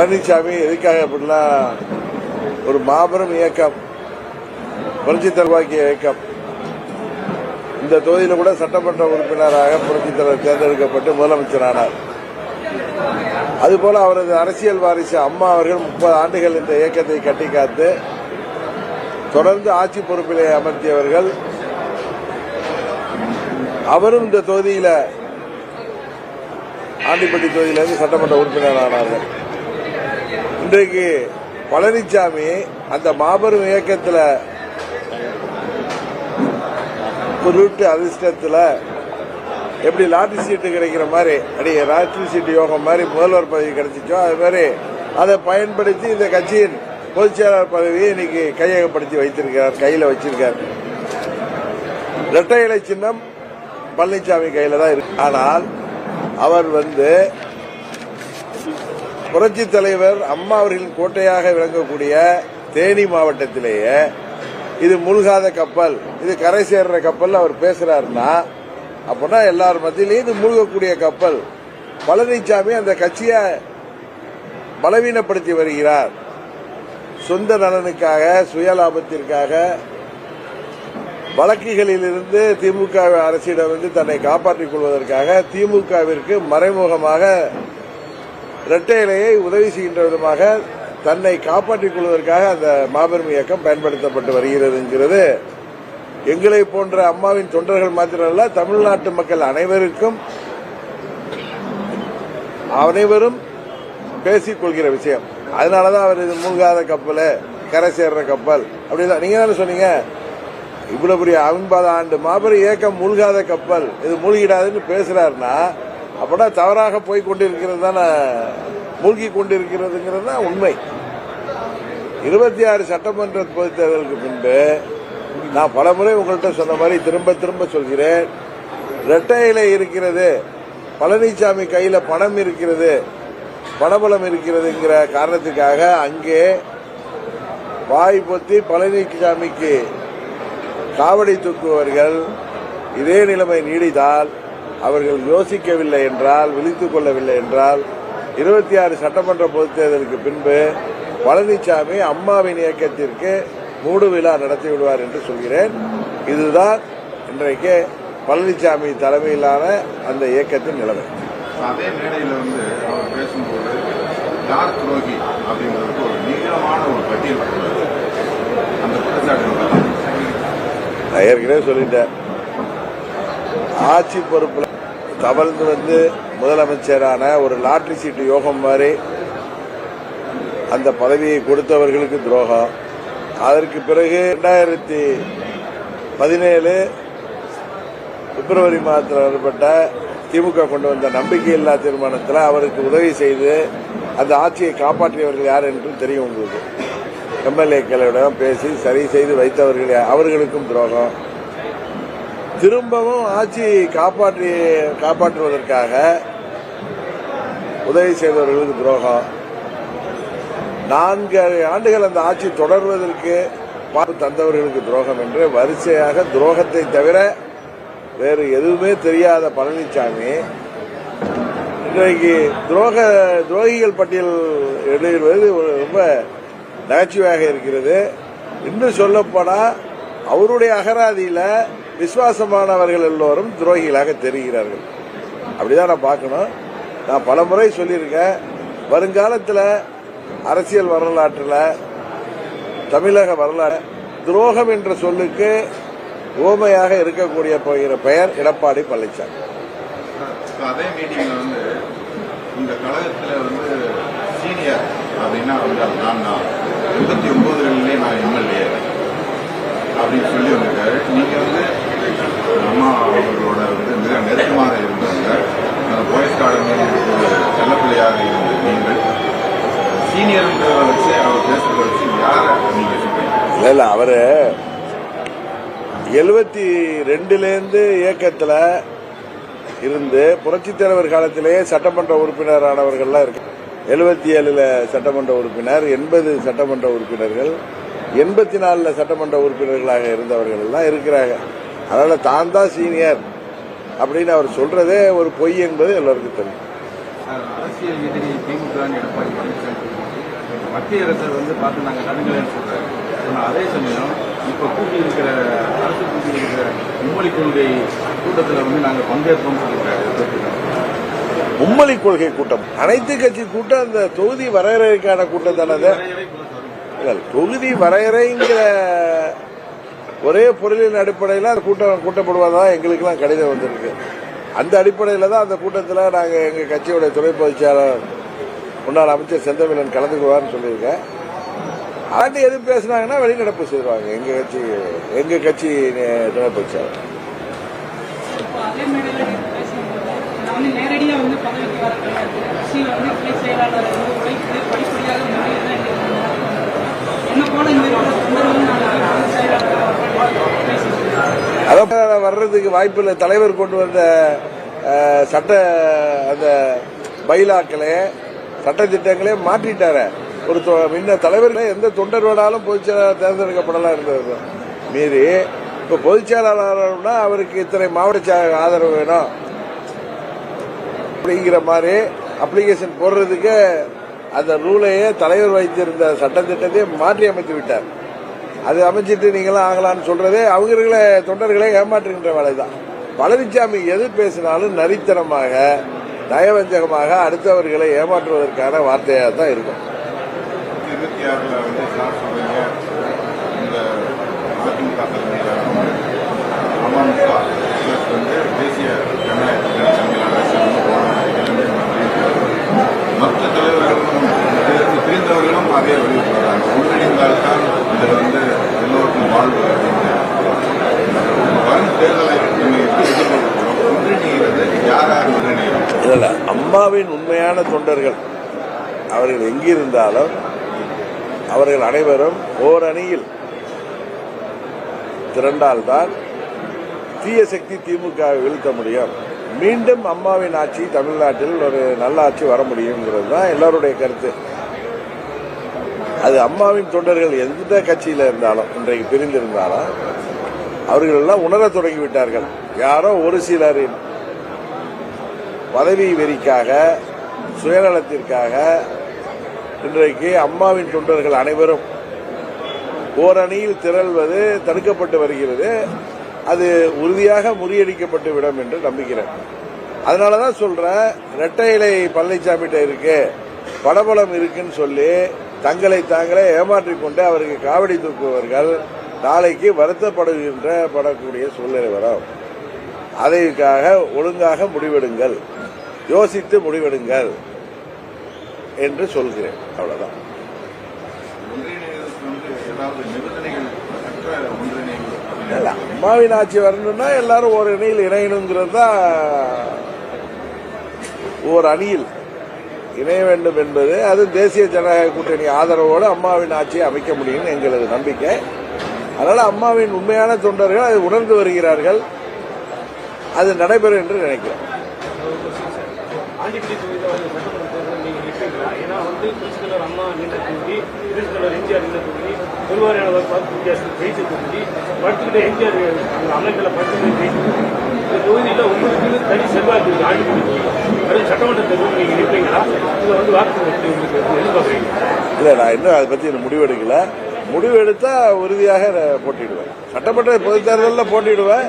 பழனிசாமி எதுக்காக அப்படின்னா ஒரு மாபெரும் இயக்கம் புரட்சி தருவாக்கிய இயக்கம். இந்த தொகுதியில் கூட சட்டமன்ற உறுப்பினராக புரட்சி தலைவர் தேர்ந்தெடுக்கப்பட்டு முதலமைச்சரானார். அதுபோல அவரது அரசியல் வாரிசு அம்மா அவர்கள் முப்பது ஆண்டுகள் இந்த இயக்கத்தை கட்டி காத்து தொடர்ந்து ஆட்சி பொறுப்பிலே அமர்த்தியவர்கள். அவரும் இந்த தொகுதியில் ஆண்டிப்பட்டி தொகுதியிலிருந்து சட்டமன்ற உறுப்பினர் ஆனார்கள் இன்றைக்கு பழனிசாமி அந்த மாபெரும் இயக்கத்தில் குருட்டு அதிர்ஷ்டத்தில் எப்படி லாட்டரி சீட்டு கிடைக்கிற மாதிரி அடி லாட்டரி சீட்டு யோகம் மாதிரி முதல்வர் பதவி கிடைச்சிச்சோ அது மாதிரி அதை பயன்படுத்தி இந்த கட்சியின் பொதுச் செயலாளர் பதவியை இன்னைக்கு கையகப்படுத்தி வைத்திருக்கிறார் கையில் வச்சிருக்கார். இரட்டை இலை சின்னம் பழனிசாமி கையில் தான் இருக்கு. ஆனால் அவர் வந்து புரட்சி தலைவர் அம்மா அவர்களின் கோட்டையாக விளங்கக்கூடிய தேனி மாவட்டத்திலேயே இது முழுகாத கப்பல் இது கரை சேர்ற கப்பல் அவர் பேசுறாருன்னா அப்படின்னா எல்லார் மத்தியிலையும் இது மூழ்கக்கூடிய கப்பல். பழனிசாமி அந்த கட்சியை பலவீனப்படுத்தி வருகிறார். சொந்த நலனுக்காக சுயலாபத்திற்காக வழக்குகளிலிருந்து திமுக அரசிடமிருந்து தன்னை காப்பாற்றிக் கொள்வதற்காக திமுகவிற்கு மறைமுகமாக இரட்டை இலையை உதவி செய்கின்ற விதமாக தன்னை காப்பாற்றிக் கொள்வதற்காக அந்த மாபெரும் இயக்கம் பயன்படுத்தப்பட்டு வருகிறதுங்கிறது. எங்களை போன்ற அம்மாவின் தொண்டர்கள் மாத்திரமல்ல தமிழ்நாட்டு மக்கள் அனைவருக்கும் அனைவரும் பேசிக் கொள்கிற விஷயம். அதனாலதான் அவர் இது மூழ்காத கப்பல் கரை சேர்ற கப்பல். அப்படிதான். நீங்க தானே சொன்னீங்க? இவ்வளவு பெரிய ஐம்பது ஆண்டு மாபெரும் இயக்கம் மூழ்காத கப்பல். இது மூழ்கிடாதுன்னு பேசுறாருன்னா அப்படின்னா தவறாக போய் கொண்டிருக்கிறது தானே மூழ்கி கொண்டிருக்கிறதுங்கிறது தான் உண்மை. இருபத்தி ஆறு சட்டமன்ற பொதுத் தேர்தலுக்கு பின்பு நான் பலமுறை உங்கள்கிட்ட சொன்ன மாதிரி திரும்ப திரும்ப சொல்கிறேன். இரட்டையில இருக்கிறது பழனிசாமி கையில பணம் இருக்கிறது பணபலம் இருக்கிறதுங்கிற காரணத்துக்காக அங்கே வாய் பொத்தி பழனிசாமிக்கு காவடி தூக்குபவர்கள் இதே நிலைமை நீடித்தால் அவர்கள் யோசிக்கவில்லை என்றால் விழித்துக் கொள்ளவில்லை என்றால் இருபத்தி ஆறு சட்டமன்ற பொதுத் தேர்தலுக்கு பின்பு பழனிசாமி அம்மாவின் இயக்கத்திற்கு மூடு விழா நடத்தி விடுவார் என்று சொல்கிறேன். இதுதான் இன்றைக்கு பழனிசாமி தலைமையிலான அந்த இயக்கத்தின் நிலைமை. அதே மேடையில் வந்து அவர் பேசும்போது யார் துரோகி? அப்படிங்கிறதுக்கு ஒரு நீளமான ஒரு பட்டியல். அந்த குற்றச்சாட்டு நான் ஏற்கனவே சொல்லிட்டேன். ஆட்சி பொறுப்புல தவழ்ந்து வந்து முதலமைச்சரான ஒரு லாட்ரி சீட்டு யோகம் மாதிரி அந்த பதவியை கொடுத்தவர்களுக்கு துரோகம். அதற்கு பிறகு இரண்டாயிரத்தி பதினேழு பிப்ரவரி மாதத்தில் ஏற்பட்ட திமுக கொண்டு வந்த நம்பிக்கையில்லா தீர்மானத்தில் அவருக்கு உதவி செய்து அந்த ஆட்சியை காப்பாற்றியவர்கள் யார் என்றும் தெரியும் உங்களுக்கு. எம்எல்ஏக்களிடம் பேசி சரி செய்து வைத்தவர்கள் அவர்களுக்கும் துரோகம். திரும்பவும் ஆட்சி காப்பாற்றி காப்பாற்றுவதற்காக உதவி செய்தவர்களுக்கு துரோகம். நான்கு ஆண்டுகள் அந்த ஆட்சி தொடர்வதற்கு பார்த்து தந்தவர்களுக்கு துரோகம் என்று வரிசையாக துரோகத்தை தவிர வேறு எதுவுமே தெரியாத பழனிசாமி இன்றைக்கு துரோக துரோகிகள் பட்டியல் எழுதுவது ரொம்ப நகைச்சுவையாக இருக்கிறது. இன்னும் சொல்லப்போனால் அவருடைய அகராதியில் விசுவாசமானவர்கள் எல்லோரும் துரோகிகளாக தெரிகிறார்கள். அப்படிதான் நான் பார்க்கணும். நான் பல முறை சொல்லியிருக்கேன். வருங்காலத்தில் அரசியல் வரலாற்றில் தமிழக வரலாறு துரோகம் என்ற சொல்லுக்கு ஓமையாக இருக்கக்கூடிய போகிற பெயர் எடப்பாடி பழனிசாமி. அதே மீட்டிங்ல வந்து இந்த கழகத்தில் வந்து சீனியர் அப்படின்னா வந்து நான் ஒன்பதுகளிலே நான் எம்எல்ஏ அப்படின்னு சொல்லி வந்திருக்காரு நீங்க வந்து அம்மா அவர்களோட வந்து மிக நெருக்கமாக இருந்தவங்க அந்த போயஸ் அகாடமி செல்லப்பிள்ளையாக இருந்த நீங்கள் சீனியர்ன்றதை வச்சு அவர் பேசுறத வச்சு யாரை நீங்க சொல்றீங்க இல்ல இல்ல அவரு எழுபத்தி ரெண்டுலேருந்து இயக்கத்தில் இருந்து புரட்சித் தலைவர் காலத்திலேயே சட்டமன்ற உறுப்பினரானவர்கள்லாம் இருக்கு. எழுபத்தி ஏழுல சட்டமன்ற உறுப்பினர் எண்பது சட்டமன்ற உறுப்பினர்கள் எண்பத்தி நாலுல சட்டமன்ற உறுப்பினர்களாக இருந்தவர்கள் எல்லாம் இருக்கிறாங்க. அதனால தான் தான் சீனியர் அப்படின்னு அவர் சொல்றதே ஒரு பொய் என்பது எல்லோருக்கும் தெரியும். அரசியல் எதிரி திமுக எடப்பாடி பழனிசாமி மத்திய அரசு வந்து பார்த்து நாங்கள் கடுங்கலன்னு அதே சமயம் இப்போ கூட்டி இருக்கிற அரசு கூட்டி இருக்கிற மும்மொழி கொள்கை கூட்டத்தில் வந்து நாங்கள் பங்கேற்போம் மும்மொழி கொள்கை கூட்டம். அனைத்து கட்சி கூட்டம் அந்த தொகுதி வரையறைக்கான கூட்டம் தானே அது? தொகுதி வரையறைங்கிற ஒரே பொருளின் அடிப்படையில் அந்த கூட்டம் கூட்டப்படுவதா எங்களுக்கெல்லாம் கடிதம் வந்திருக்கு. அந்த அடிப்படையில் தான் அந்த கூட்டத்தில் நாங்கள் எங்கள் கட்சியுடைய துணை பொதுச்செயலாளர் முன்னாள் அமைச்சர் செந்தமிழன் கலந்துக்குவார்னு சொல்லியிருக்கேன். அது எது பேசினாங்கன்னா வெளிநடப்பு செய்வாங்க. எங்க கட்சி எங்க கட்சி நினைப்பச்சார் அதான் வர்றதுக்கு வாய்ப்பு இல்லை தலைவர் கொண்டு வந்த சட்ட அந்த மயிலாக்களை சட்ட திட்டங்களே மாற்றிட்டார. ஒரு முன்ன தலைவர்களே எந்த தொண்டர் வேணாலும் பொதுச் செயலாளர் தேர்ந்தெடுக்கப்படலாம் இருந்தது. மீறி இப்போ பொதுச் செயலாளர்னா அவருக்கு இத்தனை மாவட்ட ஆதரவு வேணும். அப்படிங்கிற மாதிரி அப்ளிகேஷன் போடுறதுக்கு அந்த ரூலையே தலைவர் வைத்திருந்த சட்டத்திட்டத்தை மாற்றி அமைத்து விட்டார். அது அமைச்சிட்டு நீங்களாம் ஆகலாம்னு சொல்றதே அவங்களே தொண்டர்களை ஏமாற்றுகின்ற வேலைதான் பழனிசாமி எது பேசினாலும் நரித்தனமாக நயவஞ்சகமாக அடுத்தவர்களை ஏமாற்றுவதற்கான வார்த்தையாக தான் இருக்கும். இருபத்தி வந்து சார் சொல்றீங்க இந்த அதிமுக தலைமையில் அமமுக பிளஸ் வந்து தேசிய ஜனநாயக மற்ற தலைவர்களும் பிரிந்தவர்களும் அதே வலியுறுத்துறாங்க ஒன்றிணைந்தால்தான் இதில் வந்து எல்லோருக்கும் வாழ்வு வரும் தேர்தலை நம்ம எப்படி எதிர்கொள்ள ஒன்றிணைகிறது யார் யார் ஒன்றிணைகிறோம் இல்ல. அம்மாவின் உண்மையான தொண்டர்கள் அவர்கள் எங்கிருந்தாலும் அவர்கள் அனைவரும் ஓரணியில் திரண்டால்தான் தீய சக்தி திமுக வீழ்த்த முடியும். மீண்டும் அம்மாவின் ஆட்சி தமிழ்நாட்டில் ஒரு நல்ல ஆட்சி வர முடியுங்கிறது தான் எல்லாருடைய கருத்து. அது அம்மாவின் தொண்டர்கள் எந்த கட்சியில் இருந்தாலும் இன்றைக்கு பிரிந்திருந்தாலும் அவர்கள் எல்லாம் உணர தொடங்கிவிட்டார்கள். யாரோ ஒரு சிலரின் பதவி வெறிக்காக சுயநலத்திற்காக இன்றைக்கு அம்மாவின் தொண்டர்கள் அனைவரும் ஓரணியில் திரள்வது தடுக்கப்பட்டு வருகிறது. அது உறுதியாக முறியடிக்கப்பட்டு விடும் என்று நம்புகிறேன். அதனாலதான் சொல்றேன் இரட்டை இலை பழனிசாமிகிட்ட இருக்கு படபலம் இருக்குன்னு சொல்லி தங்களை தாங்களே ஏமாற்றிக் கொண்டு அவருக்கு காவடி தூக்குபவர்கள் நாளைக்கு வருத்தப்படுகின்ற படக்கூடிய சூழ்நிலை வரும். அதற்காக ஒழுங்காக முடிவெடுங்கள். யோசித்து முடிவெடுங்கள். என்று சொல்கிறேன். அவ்வளவுதான். அம்மாவின் ஆட்சி வரணும்னா எல்லாரும் ஒரு அணியில் இணையணுங்கிறது தான் ஒரு அணியில் இணைய வேண்டும் என்பது அது தேசிய ஜனநாயக கூட்டணி ஆதரவோடு அம்மாவின் ஆட்சியை அமைக்க முடியும்னு எங்களது நம்பிக்கை. அதனால அம்மாவின் உண்மையான தொண்டர்கள் அதை உணர்ந்து வருகிறார்கள். அது நடைபெறும் என்று நினைக்கிறேன் ஆண்டிப்பட்டி தொகுதியில் வந்து சட்டமன்ற தேர்தல் நீங்கள் நிற்பீங்களா ஏன்னா வந்து புரட்சித்தலைவர் அம்மா நின்ற தொகுதி புரட்சித்தலைவர் எம்ஜிஆர் நின்ற தொகுதி பெருவாரியான வாக்கு வித்தியாசத்தில் ஜெயிச்ச தொகுதி படுத்துக்கிட்ட எம்ஜிஆர் அந்த அமைப்பில் படுத்துக்கிட்டு ஜெயிச்ச இந்த தொகுதியில் உங்களுக்கு தனி செல்வாக்கு இருக்கு ஆண்டிப்பட்டி தொகுதி அது சட்டமன்ற தேர்தல் நீங்கள் நிற்பீங்களா? இதில் வந்து வாக்கு உங்களுக்கு எதிர்பார்க்குறீங்க? இல்ல நான் இன்னும் அதை பத்தி இன்னும் முடிவு எடுக்கல முடிவு எடுத்தா உறுதியாக போட்டிடுவேன் சட்டமன்ற பொதுத் தேர்தலில் போட்டிடுவேன்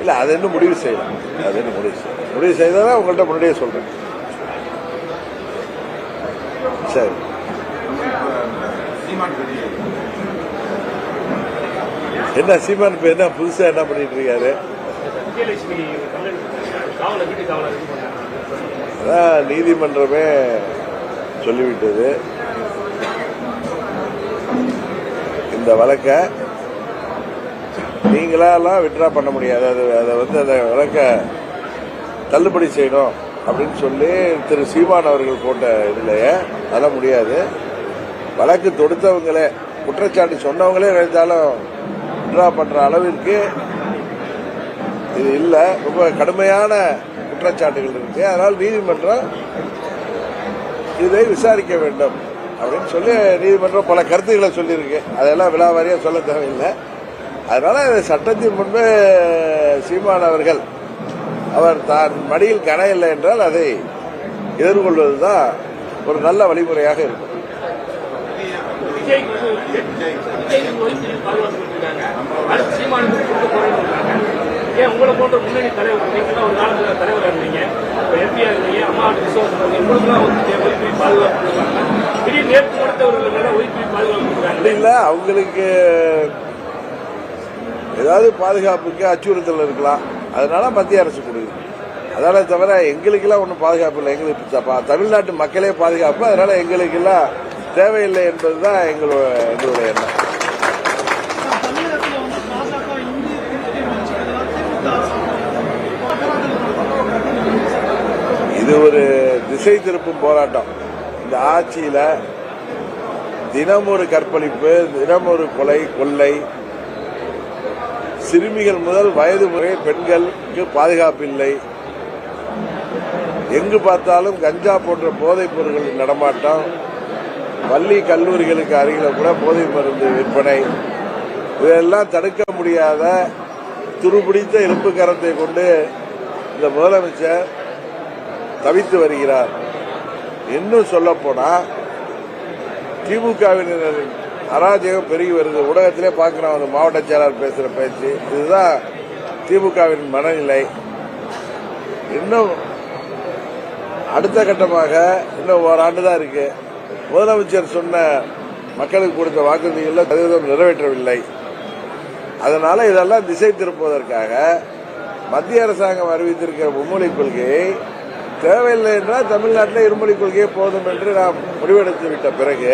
இல்ல அது இன்னும் முடிவு செய்யலாம் அது இன்னும் முடிவு செய்யலாம் முடிவு செய்தாதான் உங்கள்கிட்ட முன்னாடியே சொல்றேன். சரி. என்ன சீமான் இப்ப என்ன புதுசா என்ன பண்ணிட்டு இருக்காரு? அதான் நீதிமன்றமே சொல்லிவிட்டது. இந்த வழக்கை நீங்களாலாம் விட்ரா பண்ண முடியாது. அது அதை வந்து அந்த வழக்கை தள்ளுபடி செய்யணும். அப்படின்னு சொல்லி திரு சீமான் அவர்கள் போட்ட இதுலயே அதெல்லாம் முடியாது. வழக்கு தொடுத்தவங்களே குற்றச்சாட்டு சொன்னவங்களே நினைத்தாலும் விட்ரா பண்ற அளவிற்கு இது இல்ல. ரொம்ப கடுமையான குற்றச்சாட்டுகள் இருக்கு. அதனால் நீதிமன்றம் இதை விசாரிக்க வேண்டும் அப்படின்னு சொல்லி நீதிமன்றம் பல கருத்துக்களை சொல்லியிருக்கு. அதெல்லாம் விழாவாரியா சொல்ல தேவையில்லை. அதனால சட்டத்தின் முன்பு சீமான் அவர்கள் அவர் தான் மடியில் கன இல்லை என்றால் அதை எதிர்கொள்வதுதான் ஒரு நல்ல வழிமுறையாக இருக்கும். ஏன் உங்களை நேற்று இல்ல அவங்களுக்கு ஏதாவது பாதுகாப்புக்கு அச்சுறுத்தல் இருக்கலாம். அதனால மத்திய அரசு கொடுக்குது. அதனால தவிர எங்களுக்கெல்லாம் ஒன்றும் பாதுகாப்பு இல்லை. எங்களுக்கு தமிழ்நாட்டு மக்களே பாதுகாப்பு. அதனால எங்களுக்கெல்லாம் தேவையில்லை என்பதுதான் எங்களோட எங்களுடைய எண்ணம். இது ஒரு திசை திருப்பும் போராட்டம். இந்த ஆட்சியில தினம் ஒரு கற்பழிப்பு தினம் ஒரு கொலை கொள்ளை சிறுமிகள் முதல் வயது முறை பெண்களுக்கு பாதுகாப்பு இல்லை எங்கு பார்த்தாலும் கஞ்சா போன்ற போதைப் பொருட்களின் நடமாட்டம். பள்ளி கல்லூரிகளுக்கு அருகில் கூட போதை மருந்து விற்பனை. இதெல்லாம் தடுக்க முடியாத துருபிடித்த இரும்பு கரத்தை கொண்டு இந்த முதலமைச்சர் தவித்து வருகிறார். இன்னும் சொல்லப்போனால் திமுகவினரின் அராஜகம் பெருகி வருது. ஊடகத்திலே பார்க்கிறோம் அந்த மாவட்ட செயலாளர் பேசுகிற பேச்சு. இதுதான் திமுகவின் மனநிலை. இன்னும் அடுத்த கட்டமாக இன்னும் ஓராண்டு தான் இருக்கு. முதலமைச்சர் சொன்ன மக்களுக்கு கொடுத்த வாக்குறுதிகளில் சதவீதம் நிறைவேற்றவில்லை. அதனால இதெல்லாம் திசை திருப்புவதற்காக மத்திய அரசாங்கம் அறிவித்திருக்கிற மும்மொழி கொள்கையை தேவையில்லை என்றால் தமிழ்நாட்டில் இருமொழி கொள்கையே போதும் என்று நாம் முடிவெடுத்து விட்ட பிறகு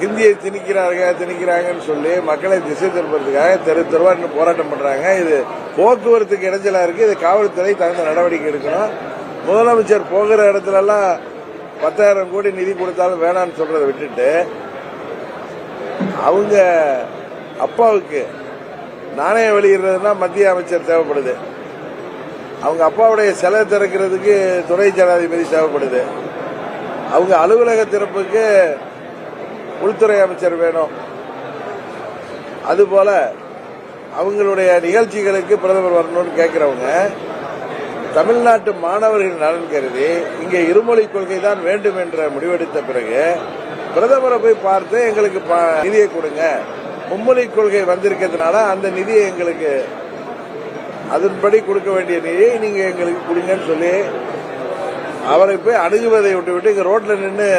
ஹிந்தியை திணிக்கிறார்கள் திணிக்கிறாங்கன்னு சொல்லி மக்களை திசை திருப்பறதுக்காக தெரு தெருவா போராட்டம் பண்றாங்க. இது போக்குவரத்துக்கு இடைஞ்சலா இருக்கு. இது காவல்துறை தகுந்த நடவடிக்கை எடுக்கணும். முதலமைச்சர் போகிற இடத்துல எல்லாம் பத்தாயிரம் கோடி நிதி கொடுத்தாலும் வேணாம்னு சொல்றதை விட்டுட்டு அவங்க அப்பாவுக்கு நாணயம் வெளியிடுறதுன்னா மத்திய அமைச்சர் தேவைப்படுது. அவங்க அப்பாவுடைய சிலை திறக்கிறதுக்கு துணை ஜனாதிபதி தேவைப்படுது. அவங்க அலுவலக திறப்புக்கு உள்துறை அமைச்சர் வேணும். அதுபோல அவங்களுடைய நிகழ்ச்சிகளுக்கு பிரதமர் வரணும்னு கேட்கிறவங்க தமிழ்நாட்டு மாணவர்கள் நலன் கருதி இங்கே இருமொழி கொள்கை தான் வேண்டும் என்ற முடிவெடுத்த பிறகு பிரதமரை போய் பார்த்து எங்களுக்கு நிதியை கொடுங்க. மும்மொழி கொள்கை வந்திருக்கிறதுனால அந்த நிதியை எங்களுக்கு அதன்படி கொடுக்க வேண்டிய நிதியை நீங்க எங்களுக்கு கொடுங்கன்னு சொல்லி அவரை போய் அணுகுவதை விட்டு விட்டு இங்க ரோட்ல நின்று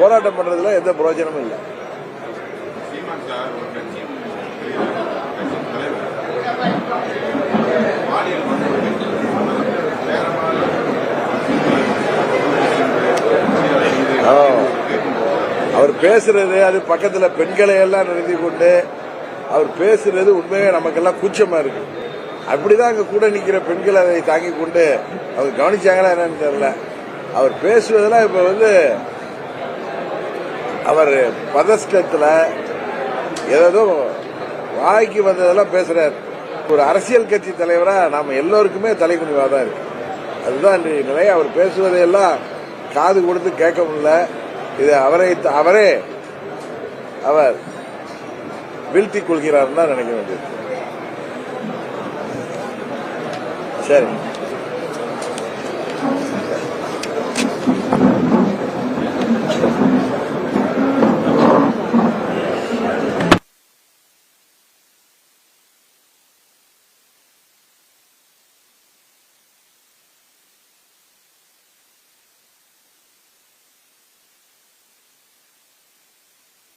போராட்டம் பண்றதுல எந்த பிரயோஜனமும் இல்லை. அவர் பேசுறது அது பக்கத்துல பெண்களை எல்லாம் நிறுத்தி கொண்டு அவர் பேசுறது உண்மையே நமக்கெல்லாம் கூச்சமா இருக்கு. அப்படிதான் அங்க கூட நிக்கிற பெண்கள் அதை தாங்கி கொண்டு அவங்க கவனிச்சாங்களா என்னன்னு தெரியல. அவர் பேசுவதெல்லாம் இப்ப வந்து அவர் பதஷ்டத்தில் ஏதோ வாய்க்கு வந்ததெல்லாம் பேசுறாரு. ஒரு அரசியல் கட்சி தலைவராக நாம் எல்லோருக்குமே தலைக்குனிவா தான் இருக்கு. அதுதான் இன்றைய நிலை. அவர் பேசுவதையெல்லாம் காது கொடுத்து கேட்க முடியல. இது அவரை அவரே அவர் வீழ்த்திக் கொள்கிறார் தான் நினைக்க வேண்டியது. சரி.